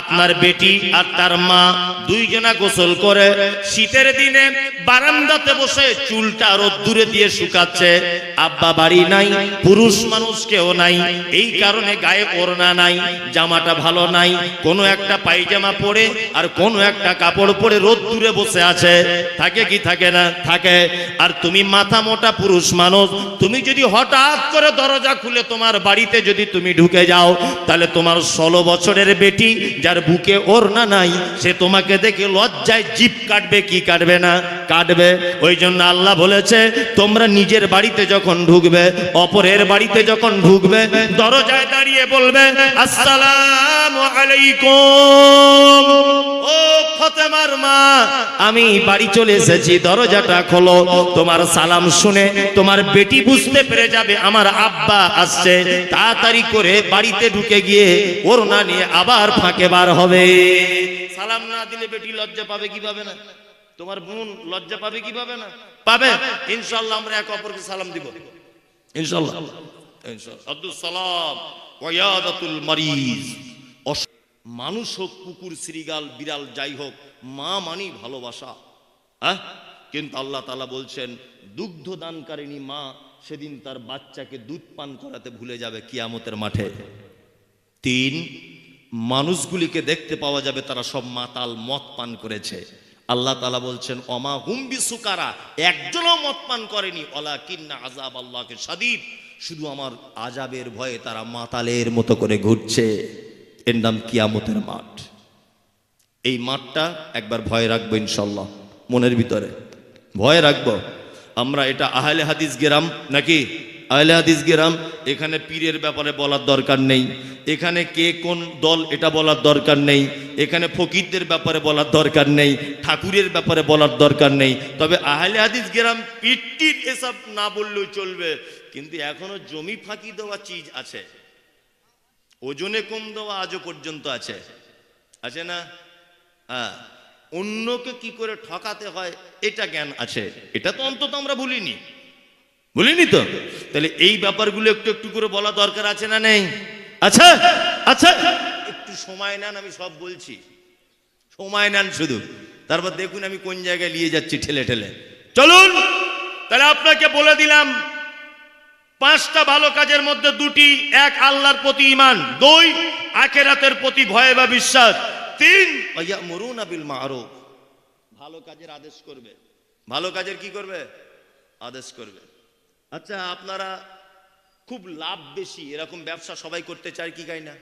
আপনার বেটি আর তার মা দুইজনা গোসল করে শীতের দিনে বারান্দাতে বসে চুলটা রোদ্দুরে দিয়ে শুকাচ্ছে। আব্বা বাড়ি নাই, পুরুষ মানুষ কেউ নাই, এই কারণে গায়ে ওড়না নাই, জামাটা ভালো নাই, কোনো একটা পায়জামা পরে আর কোনো একটা কাপড় পরে রোদ্দুরে বসে আছে। থাকে কি থাকে না? থাকে। আর তুমি মাথা মোটা পুরুষ মানুষ, তুমি যদি হঠাৎ করে দরজা খুলে তোমার বাড়িতে যদি তুমি ঢুকে যাও, তাহলে তোমার ষোলো বছরের বেটি যার বুকে ওড়না নাই, সে তোমাকে দেখে লজ্জায় জিপ কাটবে, কি কাটবে না? কাটবে। ওই জন্য আল্লাহ বলেছে, তোমরা নিজের বাড়িতে যখন ঢুকবে, অপরের বাড়িতে যখন ঢুকবে, দরজায় দাঁড়িয়ে বলবে, আসসালামু আলাইকুম। ও ফতেমার মা, আমি বাড়ি চলে এসেছি, দরজাটা খোলো। তোমার সালাম শুনে তোমার বেটি বুঝতে পেরে যাবে, আমার আব্বা আসছে। তাড়াতাড়ি করে বাড়িতে ঢুকে গিয়ে ওড়না নিয়ে আবার ফাঁকে বার হবে। সালাম না দিলে বেটি লজ্জা পাবে কি পাবে না? তোমার বোন লজ্জা পাবে কি পাবে না? পাবে। ইনশাল্লাহ আমরা এক অপরকে সালাম দিব। ইনশাল্লাহ আব্দুল সালাম ওয়াদাতুল মারিজ। মানুষ হোক কুকুর শ্রীগাল বিড়াল যাই হোক মা মানি ভালোবাসা। হ্যাঁ? কিন্তু আল্লাহ তালা বলছেন দুগ্ধ দানকারিনী মা সেদিন তার বাচ্চাকে দুধ পান করাতে ভুলে যাবে কিয়ামতের মাঠে। তিন মানুষগুলিকে দেখতে পাওয়া যাবে তারা সব মাতাল মদ পান করেছে। আল্লাহ তালা বলছেন অমা হুম্বি সুকারা একজনও মদ পান করেনি। অলা কিন্না আজাব আল্লাহকে সাদিদ শুধু আমার আজাবের ভয়ে তারা মাতালের মতো করে ঘুরছে। এর নাম কিয়ামতের মাঠ। এই মাঠটা একবার ভয় রাখব ইনশাল্লাহ মনের ভিতরে। ভয় রাখব। আমরা এটা আহলে হাদিস গেরাম নাকি? আহলে হাদিস গেরাম, এখানে পীরের ব্যাপারে বলার দরকার নেই। এখানে কে কোন দল, এটা বলার দরকার নেই। এখানে ফকিরদের ব্যাপারে বলার দরকার নেই। ঠাকুরের ব্যাপারে বলার দরকার নেই। তবে আহলে হাদিস গেরাম পিটির এসব না বললেও চলবে। কিন্তু এখনও জমি ফাঁকি দেওয়া চিজ আছে। ওজনে কম দেওয়া আজও পর্যন্ত আছে। আছে না? হ্যাঁ। অন্যকে কি করে ঠকাতে হয়, এটা জ্ঞান আছে। এটা তো অন্তত আমরা ভুলিনি। ভুলিনি তো? তাহলে এই ব্যাপারগুলো একটু একটু করে বলা দরকার আছে না নেই? আচ্ছা আচ্ছা। একটু সময় নেন, আমি সব বলছি। সময় নেন শুধু। তারপর দেখুন আমি কোন জায়গায় নিয়ে যাচ্ছি ঠেলে ঠেলে। চলুন, তাহলে আপনাকে বলে দিলাম, পাঁচটা ভালো কাজের মধ্যে দুটি, এক আল্লাহর প্রতি ইমান দুই, আখেরাতের প্রতি ভয় বা বিশ্বাস, তিন মরুন আবিল মারুফ। ভালো কাজের আদেশ করবে। ভালো কাজের কি করবে? আদেশ করবে। আচ্ছা আপনারা খুব লাভ বেশি এরকম ব্যবসা সবাই করতে চায় কি চাই না?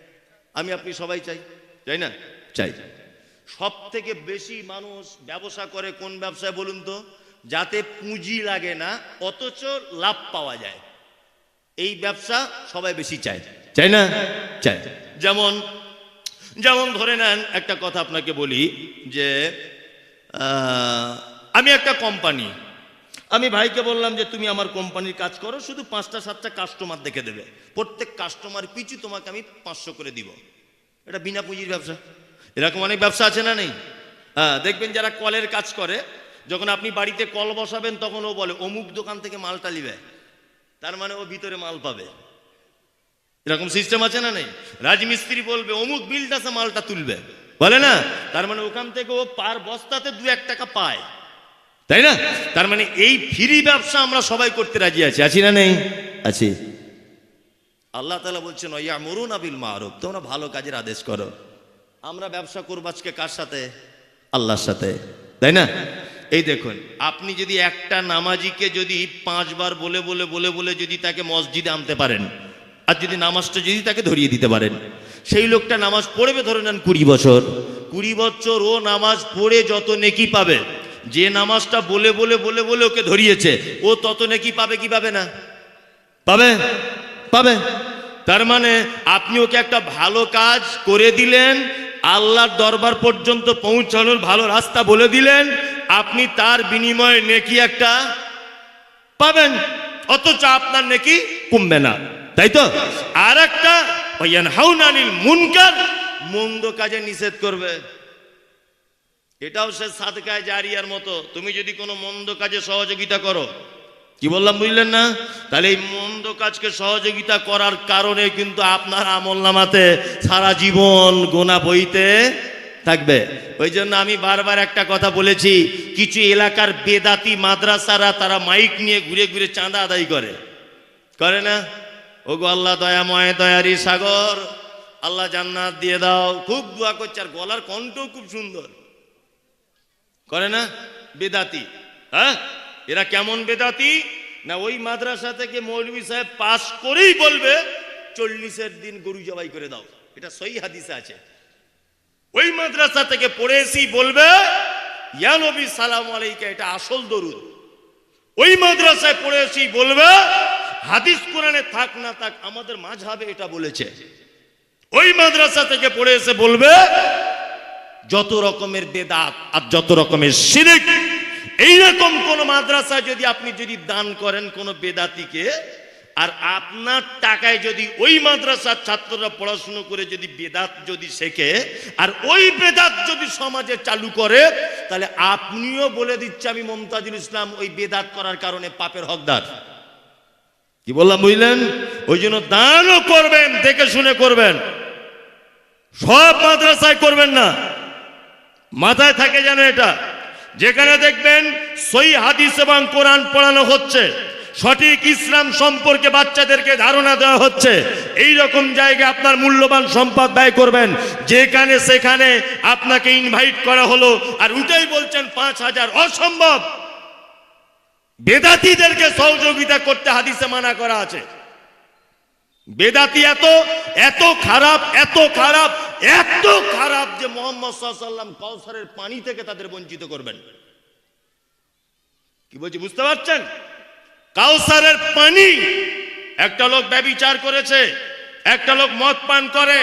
আমি আপনি সবাই চাই চাই না? চাই। সব থেকে বেশি মানুষ ব্যবসা করে কোন ব্যবসায় বলুন তো? যাতে পুঁজি লাগে না অথচ লাভ পাওয়া যায়। এই ব্যবসা সবাই বেশি চায়। চাই না? চায় যেমন যেমন ধরে নেন একটা কথা আপনাকে বলি যে আমি একটা কোম্পানি আমি ভাইকে বললাম যে, তুমি আমার কোম্পানির কাজ করো, শুধু পাঁচটা, সাতটা কাস্টমার দেখে দেবে। প্রত্যেক কাস্টমার পিছু তোমাকে আমি পাঁচশো করে দিব। এটা বিনা পুঁজির ব্যবসা। এরকম অনেক ব্যবসা আছে না নেই? হ্যাঁ দেখবেন যারা কলের কাজ করে, যখন আপনি বাড়িতে কল বসাবেন, তখন ও বলে, অমুক দোকান থেকে মালটা নিবে। তার মানে ও ভিতরে মাল পাবে। এরকম সিস্টেম আছে না নেই? রাজমিস্ত্রি বলবে, অমুক বিলটাসে মালটা তুলবে। বলে না? তার মানে ওখান থেকে ও পার বস্তাতে দু এক টাকা পায়। তাই না? তার মানে এই ফ্রি ব্যবসা আমরা সবাই করতে রাজি আছি। আছি না নেই? আছি। আল্লাহ তালা বলছেন ইয়া মরুন আবিল মারুফ। তোমরা ভালো কাজের আদেশ করো। আমরা ব্যবসা করব আজকে কার সাথে? আল্লাহর সাথে। তাই না? এই দেখুন, আপনি যদি একটা নামাজিকে যদি পাঁচবার বলে বলে বলে বলে যদি তাকে মসজিদে আনতে পারেন, আর যদি নামাজটা যদি তাকে ধরিয়ে দিতে পারেন, সেই লোকটা নামাজ পড়বে ধরে নেন কুড়ি বছর। কুড়ি বছর ও নামাজ পড়ে যত নেকি পাবে যে নামাজটা বলে বলে বলে বলে ওকে ধরিয়েছে, ও তত নাকি পাবে কি পাবে না? পাবে? পাবে। তার মানে আপনি ওকে একটা ভালো কাজ করে দিলেন, আল্লাহর দরবার পর্যন্ত পৌঁছানোর ভালো রাস্তা বলে দিলেন, আপনি তার বিনিময়ে নেকি একটা পাবেন, অথচ আপনার নেকি কমবে না। তাই তো? আর একটা মুনকার, মন্দ কাজে নিষেধ করবে। এটাও সে সাদকায় জারিয়ার মতো। তুমি যদি কোনো মন্দ কাজে সহযোগিতা করো, কি বললাম বুঝলেন না? তাহলে এই মন্দ কাজকে সহযোগিতা করার কারণে কিন্তু আপনার আমল নামাতে সারা জীবন গোনা বইতে থাকবে। ওই জন্য আমি বারবার একটা কথা বলেছি, কিছু এলাকার বেদাতি মাদ্রাসারা তারা মাইক নিয়ে ঘুরে ঘুরে চাঁদা আদায় করে। করে না? ও ওগো আল্লাহ দয়াময় দয়ারি সাগর। আল্লাহ জান্নাত দিয়ে দাও। খুব দোয়া করছে, আর গলার কণ্ঠও খুব সুন্দর। করে না? বেদাতি। হ্যাঁ? এরা কেমন বেদাতি? না, ওই মাদ্রাসা থেকে মৌলভী সাহেব পাশ করেই বলবে, চল্লিশের দিন গরু জবাই করে দাও। এটা সই হাদিসে আছে। ওই মাদ্রাসা থেকে পড়ে এসেই বলবে, ইয়া সালাম আলাইকা, এটা আসল দরুদ। ওই মাদ্রাসায় পড়ে এসেই বলবে, হাদিস কোরআনে থাক না থাক, আমাদের মাঝহাবে এটা বলেছে। ওই মাদ্রাসা থেকে পড়ে এসে বলবে যত রকমের বেদাত আর যত রকমের শিরিক, এইরকম কোন মাদ্রাসায় যদি আপনি যদি দান করেন কোন বেদাতিকে, আর আপনার টাকায় যদি ওই মাদ্রাসার ছাত্ররা পড়াশুনো করে যদি বেদাত যদি শেখে, আর ওই বেদাত যদি সমাজে চালু করে, তাহলে আপনিও বলে দিচ্ছে আমি মমতাজুল ইসলাম ওই বেদাত করার কারণে পাপের হকদার। কি বললাম, বুঝলেন? ওই জন্য দানও করবেন, দেখে শুনে করবেন। সব মাদ্রাসায় করবেন না। মাথায় থাকে যেন এটা। যেখানে দেখবেন সই হাদিস এবং কোরআন পড়ানো হচ্ছে, সঠিক ইসলাম সম্পর্কে বাচ্চাদেরকে ধারণা দেওয়া হচ্ছে এই রকম জায়গায় আপনার মূল্যবান সম্পদ ব্যয় করবেন। যেখানে সেখানে আপনাকে ইনভাইট করা হলো, আর উঠেই বলছেন পাঁচ হাজার অসম্ভব। বেদাতিদেরকে সহযোগিতা করতে হাদিসে মানা করা আছে। বেদাতি এত এত খারাপ এত খারাপ এত খারাপ যে মোহাম্মদ সাল্লাম কৌসারের পানি থেকে তাদের বঞ্চিত করবেন। কি বলছি, বুঝতে পারছেন? কাউসারের পানি, একটা লোক ব্যবিচার করেছে, একটা লোক মদ পান করে,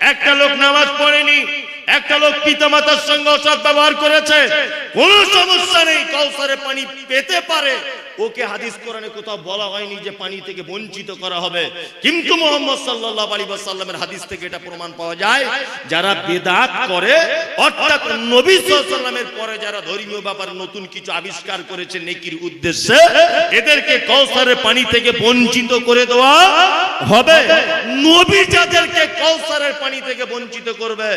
একটা লোক নামাজ পড়েনি একটা লোক পিতামাতার সঙ্গে অসৎ ব্যবহার করেছে, কোন সমস্যা নেই কাউসারের পানি পেতে পারে। ওকে হাদিস কোরআনে কোথাও বলা হয়নি যে পানি থেকে বঞ্চিত করা হবে। কিন্তু মোহাম্মদ সাল্লাল্লাহু আলাইহি ওয়াসাল্লামের হাদিস থেকে এটা প্রমাণ পাওয়া যায়, যারা বেদাত করে, অর্থাৎ নবী সাল্লাল্লাহু আলাইহি ওয়াসাল্লামের পরে যারা ধর্মীয় ব্যাপারে নতুন কিছু আবিষ্কার করেছে নেকির উদ্দেশ্যে, এদেরকে কৌসারের পানি থেকে বঞ্চিত করে দেওয়া হবে। নবী যাদেরকে কৌসারের পানি থেকে বঞ্চিত করবে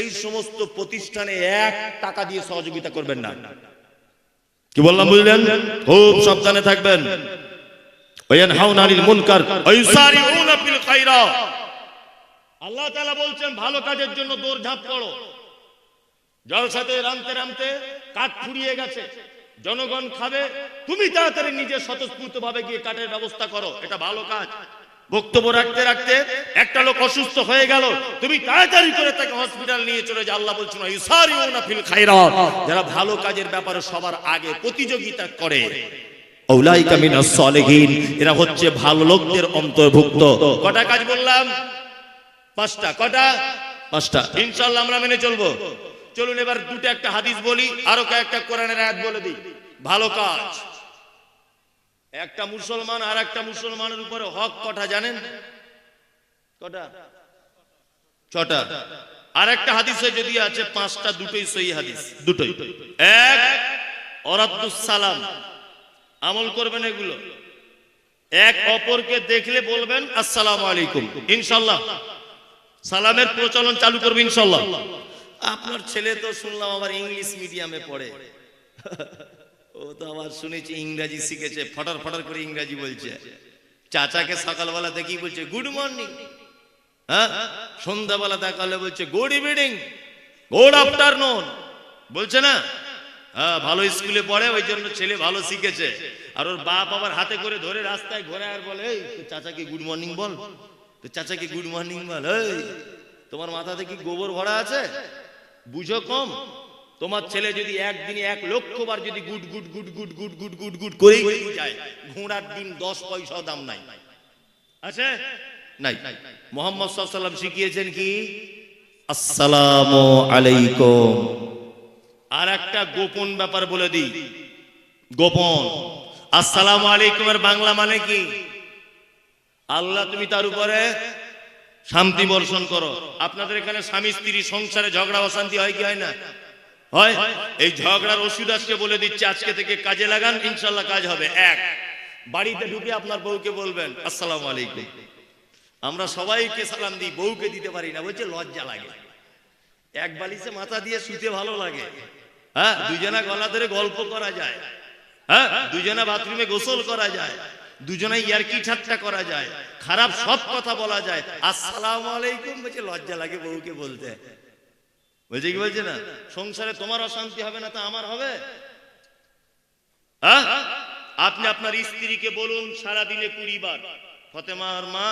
সেই সমস্ত প্রতিষ্ঠানে এক টাকা দিয়ে সহযোগিতা করবেন না। কি বললাম, বুঝলেন? খুব সাবধানে থাকবেন। আল্লাহ বলছেন, ভালো কাজের জন্য দৌড়ঝাঁপ করো। জলসাতে রামতে রামতে কাঠ ফুরিয়ে গেছে। জনগণ খাবে। তুমি তাড়াতাড়ি নিজে স্বতঃস্ফূর্ত ভাবে গিয়ে কাঠের ব্যবস্থা করো। এটা ভালো কাজ। বক্তব্য রাখতে রাখতে একটা লোক অসুস্থ হয়ে গেল। তুমি তাড়াতাড়ি করে তাকে হসপিটাল নিয়ে চলে যা আল্লাহ বলছেন, ইউসারিউনা ফিল খায়রাত। যারা ভালো কাজের ব্যাপারে সবার আগে প্রতিযোগিতা করে। আউলাইকা মিনাস এরা হচ্ছে ভালো লোকদের অন্তর্ভুক্ত। কটা কাজ বললাম? পাঁচটা। কটা? পাঁচটা। ইনশাআল্লাহ আমরা মেনে চলবো। চলুন এবার দুটো একটা হাদিস বলি, আরও কয়েকটা কোরআনের আয়াত বলে দিই। ভালো কাজ। একটা মুসলমান আর একটা মুসলমানের উপরে হক কটা জানেন? কটা? ছটা। আর একটা হাদিসে যদি আছে পাঁচটা দুটোই সহি হাদিস। দুটোই। এক সালাম। আমল করবেন এগুলো। এক অপরকে দেখলে বলবেন আসসালামু আলাইকুম। ইনশাল্লাহ। সালামের প্রচলন চালু করবে ইনশাল্লাহ। আপনার ছেলে তো শুনলাম আবার ইংলিশ মিডিয়ামে পড়ে। ও তো আবার শুনেছি ইংরাজি শিখেছে, ফটার ফটার করে ইংরাজি বলছে। চাচাকে সকালবেলা দেখি বলছে? গুড মর্নিং হ্যাঁ? সন্ধ্যাবেলা দেখালে বলছে গুড ইভিনিং গুড আফটারনুন বলছে না? হ্যাঁ ভালো স্কুলে পড়ে, ওই জন্য ছেলে ভালো শিখেছে। আর ওর বাপ আবার হাতে করে ধরে রাস্তায় ঘোরে আর বলে, এই চাচাকে গুড মর্নিং বল। তো চাচাকে গুড মর্নিং বল। এই, তোমার মাথাতে কি গোবর ভরা আছে? বুঝো কম। তোমার ছেলে যদি একদিনে এক লক্ষ বার যদি good good good good good good good good করেই যায় ঘোড়ার দিন দশ পয়সা দাম নাই। আছে? নাই। মোহাম্মদ সাল্লাম শিখিয়েছেন কি? আসসালামু আলাইকুম। আর একটা গোপন ব্যাপার বলে দিই। গোপন। আসসালামু আলাইকুমের বাংলা মানে কি? আল্লাহ তুমি তার উপরে শান্তি বর্ষণ করো। আপনাদের এখানে স্বামী স্ত্রী সংসারে ঝগড়া অশান্তি হয় কি হয় না? হয়? এই ঝগড়ার ওষুধ আজকে বলে দিচ্ছে, আজকে থেকে কাজে লাগান, ইনশাল্লাহ কাজ হবে। এক, বাড়িতে ঢুকে আপনার বউকে বলবেন, আসসালামু আলাইকুম। আমরা সবাইকে সালাম দিই, বউকে দিতে পারি না, বলছে লজ্জা লাগে। এক বালিশে মাথা দিয়ে শুতে ভালো লাগে। হ্যাঁ দুজনা গলা ধরে গল্প করা যায়। হ্যাঁ দুজনা বাথরুমে গোসল করা যায়। দুজনে ইয়ারকি ঠাট্টা করা যায়। খারাপ সব কথা বলা যায়। আসসালামু আলাইকুম, বলছে, লজ্জা লাগে বউকে বলতে। বলছে কি বলছে না? সংসারে তোমার অশান্তি হবে না তা আমার হবে? হ্যাঁ। আপনি আপনার স্ত্রীকে বলুন সারা দিনে কুড়ি বার ফতেমার মা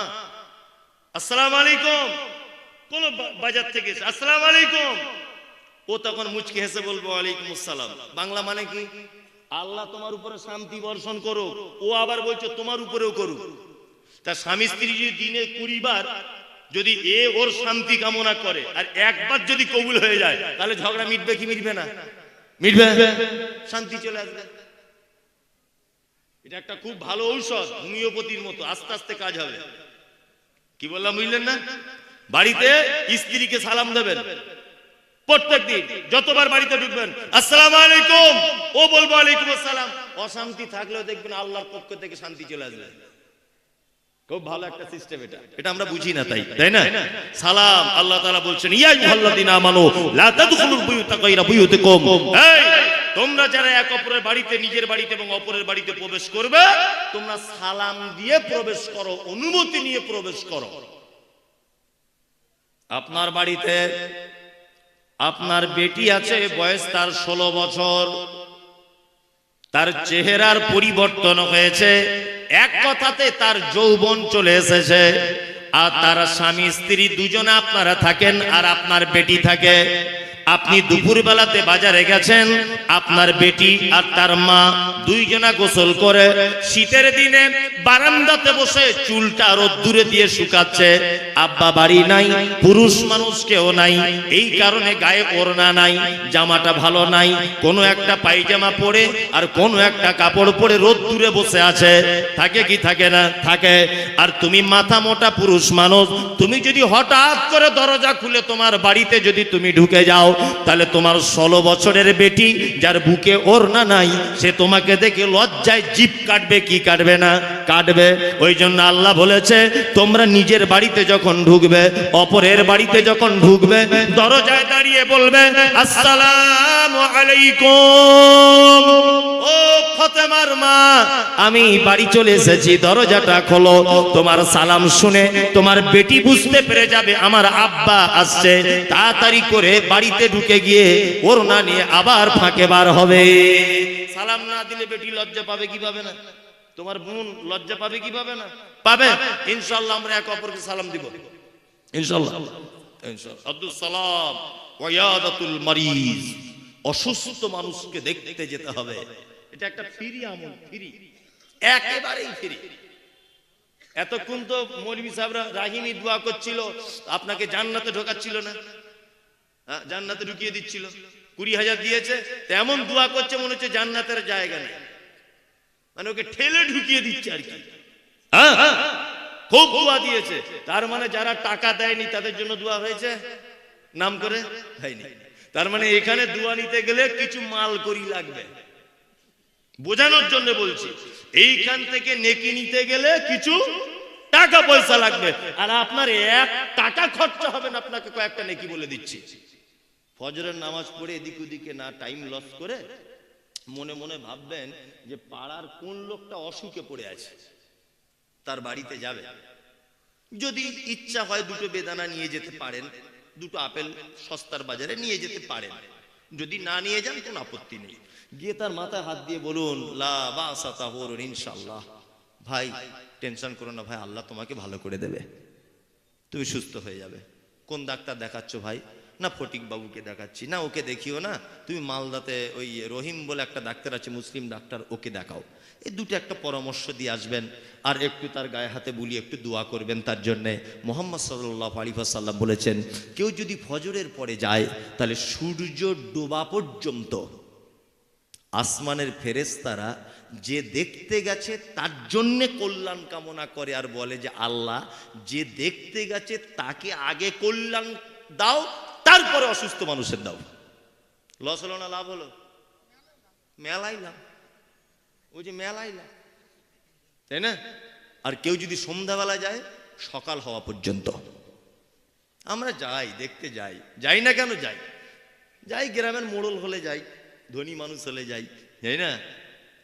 আসসালাম আলাইকুম। কোন বাজার থেকে আসসালাম আলাইকুম। ও তখন মুচকি হেসে বলব আলাইকুম আসসালাম। বাংলা মানে কি? আল্লাহ তোমার উপরে শান্তি বর্ষণ করো ও আবার বলছে তোমার উপরেও করুক। তা স্বামী স্ত্রী যদি দিনে কুড়ি বার যদি এ ওর শান্তি কামনা করে, আর একবার যদি কবুল হয়ে যায়, তাহলে ঝগড়া মিটবে কি মিটবে না? মিটবে? শান্তি চলে আসবে। এটা একটা খুব ভালো ঔষধ, হোমিওপ্যাথির মতো, আস্তে আস্তে কাজ হবে। কি বললাম, বুঝলেন না? বাড়িতে স্ত্রীকে সালাম দেবেন। প্রত্যেক দিন যতবার বাড়িতে ঢুকবেন, আসসালাম আলাইকুম। ও বলব আলাইকুম আসসালাম। অশান্তি থাকলেও দেখবেন আল্লাহর পক্ষ থেকে শান্তি চলে আসবে। খুব ভালো একটা সিস্টেম এটা। এটা আমরা বুঝি না তাই তাই না? সালাম, আল্লাহ তাআলা বলছেন, ইয়া আইয়ুহাল্লাযিনা আমানু, লা তাদখুলুল বুয়ুতা গায়রা বুয়ুতিকুম। এই, তোমরা যারা এক অপরের বাড়িতে, নিজের বাড়িতে এবং অপরের বাড়িতে প্রবেশ করবে, তোমরা সালাম দিয়ে প্রবেশ করো, অনুমতি নিয়ে প্রবেশ করো। আপনার বাড়িতে আপনার বেটি আছে, বয়স তার ষোলো বছর, তার চেহারার পরিবর্তন হয়েছে এক কথাতে তার যৌবন চলে এসেছে, আর তার স্বামী, স্ত্রী দুজনে আপনারা থাকেন আর আপনার বেটি থাকে। আপনি দুপুর বেলাতে বাজারে গেছেন, আপনার বেটি আর তার মা দুইজনা গোসল করে, শীতের দিনে বারান্দাতে বসে চুলটা রোদ্দুরে দিয়ে শুকাচ্ছে। আব্বা বাড়ি নাই, পুরুষ মানুষ কেউ নাই, এই কারণে গায়ে ওড়না নাই, জামাটা ভালো নাই, কোনো একটা পায়জামা পরে আর কোনো একটা কাপড় পরে রোদ্দুরে বসে আছে। থাকে কি থাকে না? থাকে। আর তুমি মাথা মোটা পুরুষ মানুষ, তুমি যদি হঠাৎ করে দরজা খুলে তোমার বাড়িতে যদি তুমি ঢুকে যাও তাহলে তোমার ষোলো বছরের বেটি যার বুকে ওড়না নাই, সে তোমাকে দেখে লজ্জায় জিপ কাটবে, কি কাটবে না? কাটবে। ওই জন্য আল্লাহ বলেছে, তোমরা নিজের বাড়িতে যখন ঢুকবে, অপরের বাড়িতে যখন ঢুকবে, দরজায় দাঁড়িয়ে বলবে, আসসালাম আলাইকুম। আমি বাড়ি চলে এসেছি, দরজাটা খোলো। তোমার সালাম শুনে তোমার বেটি বুঝতে পেরে যাবে, আমার আব্বা আসছে। তাড়াতাড়ি করে বাড়িতে ঢুকে গিয়ে ওর না নিয়ে আবার ফাঁকে বার হবে। সালাম না দিলে বেটি লজ্জা পাবে কি পাবে না? তোমার বোন লজ্জা পাবে কি পাবে না? পাবে? ইনশাল্লাহ আমরা এক অপরকে সালাম দিব। ইনশাল্লাহ আব্দুল সালাম ওয়াদাতুল মারিজ, অসুস্থ মানুষকে দেখতে যেতে হবে। এটা একটা ফ্রি আমল, ফ্রি। একেবারেই ফ্রি। এতক্ষণ তো মৌলভী সাহেবরা রাহিমি দোয়া করছিল, আপনাকে জান্নাতে ঢোকাচ্ছিল না। জান্নাতে ঢুকিয়ে দিচ্ছিল। কুড়ি হাজার দিয়েছে তেমন দোয়া করছে মনে হচ্ছে জান্নাতের জায়গা নেই। মানে ওকে ঠেলে ঢুকিয়ে দিচ্ছে আর কি। হ্যাঁ, হ্যাঁ, খুব দোয়া দিয়েছে। তার মানে যারা টাকা দেয়নি তাদের জন্য দোয়া হয়েছে? নাম করে? হয়নি। তার মানে এখানে দোয়া নিতে গেলে কিছু মাল করি লাগবে। বোঝানোর জন্য বলছি এইখান থেকে নেকি নিতে গেলে কিছু টাকা পয়সা লাগবে। আর আপনার এক টাকা খরচা হবে না আপনাকে কয়েকটা নেকি বলে দিচ্ছি। ফজরের নামাজ পড়ে এদিক ওদিকে না টাইম লস করে মনে মনে ভাববেন যে পাড়ার কোন লোকটা অসুখে পড়ে আছে, তার বাড়িতে যাবে। যদি ইচ্ছা হয় দুটো বেদানা নিয়ে যেতে পারেন, দুটো আপেল সস্তার বাজারে নিয়ে যেতে পারেন। যদি না নিয়ে যান, কোনো আপত্তি নেই। গিয়ে তার মাথায় হাত দিয়ে বলুন, লা ইনশাআল্লাহ। ভাই, টেনশন করো না ভাই, আল্লাহ তোমাকে ভালো করে দেবে। তুমি সুস্থ হয়ে যাবে। কোন ডাক্তার দেখাচ্ছ ভাই? না ফটিক বাবুকে দেখাচ্ছি। না, ওকে দেখিও না। তুমি মালদাতে ওই রহিম বলে একটা ডাক্তার আছে, মুসলিম ডাক্তার, ওকে দেখাও। এই দুটো একটা পরামর্শ দিয়ে আসবেন আর একটু তার গায়ে হাতে বুলিয়ে একটু দোয়া করবেন তার জন্যে। মোহাম্মদ সাল্লাহ আলিফাসাল্লাম বলেছেন, কেউ যদি ফজরের পরে যায়, তাহলে সূর্য ডোবা পর্যন্ত আসমানের ফেরেস্তারা যে দেখতে গেছে তার জন্যে কল্যাণ কামনা করে আর বলে যে, আল্লাহ, যে দেখতে গেছে তাকে আগে কল্যাণ দাও তারপরে অসুস্থ মানুষের দাও লস হলো না, লাভ হলো? মেলাই লাভ। ওই যে মেলাই লাভ। তাই না? আর কেউ যদি সন্ধ্যাবেলা যায়, সকাল হওয়া পর্যন্ত। আমরা যাই, দেখতে যাই। যাই না কেন যাই? যাই গ্রামের মোড়ল হলে যাই, ধনী মানুষ হলে যাই যাই না?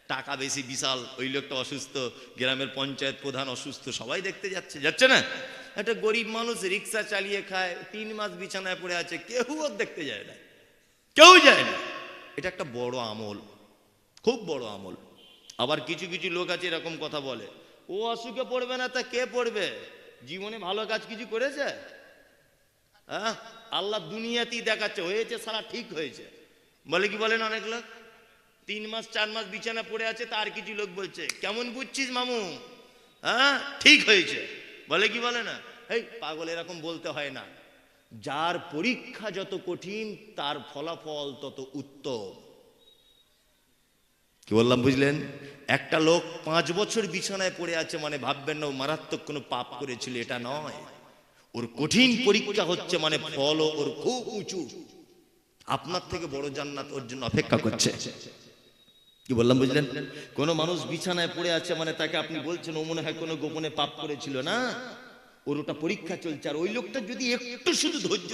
টাকা বেশি, বিশাল। ওই লোকটা অসুস্থ, গ্রামের পঞ্চায়েত প্রধান অসুস্থ, সবাই দেখতে যাচ্ছে। যাচ্ছে না? একটা গরিব মানুষ রিক্সা চালিয়ে খায়, তিন মাস বিছানায় পড়ে আছে, কেউ ওর দেখতে যায় না। কেউ যায় না। এটা একটা বড় আমল, খুব বড় আমল। আবার কিছু কিছু লোক আছে এরকম কথা বলে, ও অসুখে পড়বে না, তা কে পড়বে? জীবনে ভালো কাজ কিছু করেছে? হ্যাঁ আল্লাহ দুনিয়াতেই দেখাচ্ছে, হয়েছে সারা, ঠিক হয়েছে। বলে কি বলেন অনেক লোক? তিন মাস, চার মাস বিছানা পড়ে আছে তার কিছু লোক বলছে, কেমন বুঝছিস মামু? হ্যাঁ ঠিক হয়েছে। বলে কি বলে না? এই পাগল এরকম বলতে হয় না। যার পরীক্ষা যত কঠিন, তার ফলাফল তত উত্তম। কি বললাম, বুঝলেন? একটা লোক পাঁচ বছর বিছানায় পড়ে আছে মানে ভাববেন না, ও মারাত্মক কোনো পাপ করেছিল, এটা নয়। ওর কঠিন পরীক্ষা হচ্ছে মানে ফল ওর খুব উঁচু। আপনার থেকে বড় জান্নাত ওর জন্য অপেক্ষা করছে। কি বললাম বুঝলেন? কোন মানুষ বিছানায় পড়ে আছে মানে তাকে আপনি বলছেন, ও মনে হয় কোনো গোপনে পাপ করেছিল না? ওর ওটা পরীক্ষা চলছে, আর ওই লোকটা যদি একটু শুধু ধৈর্য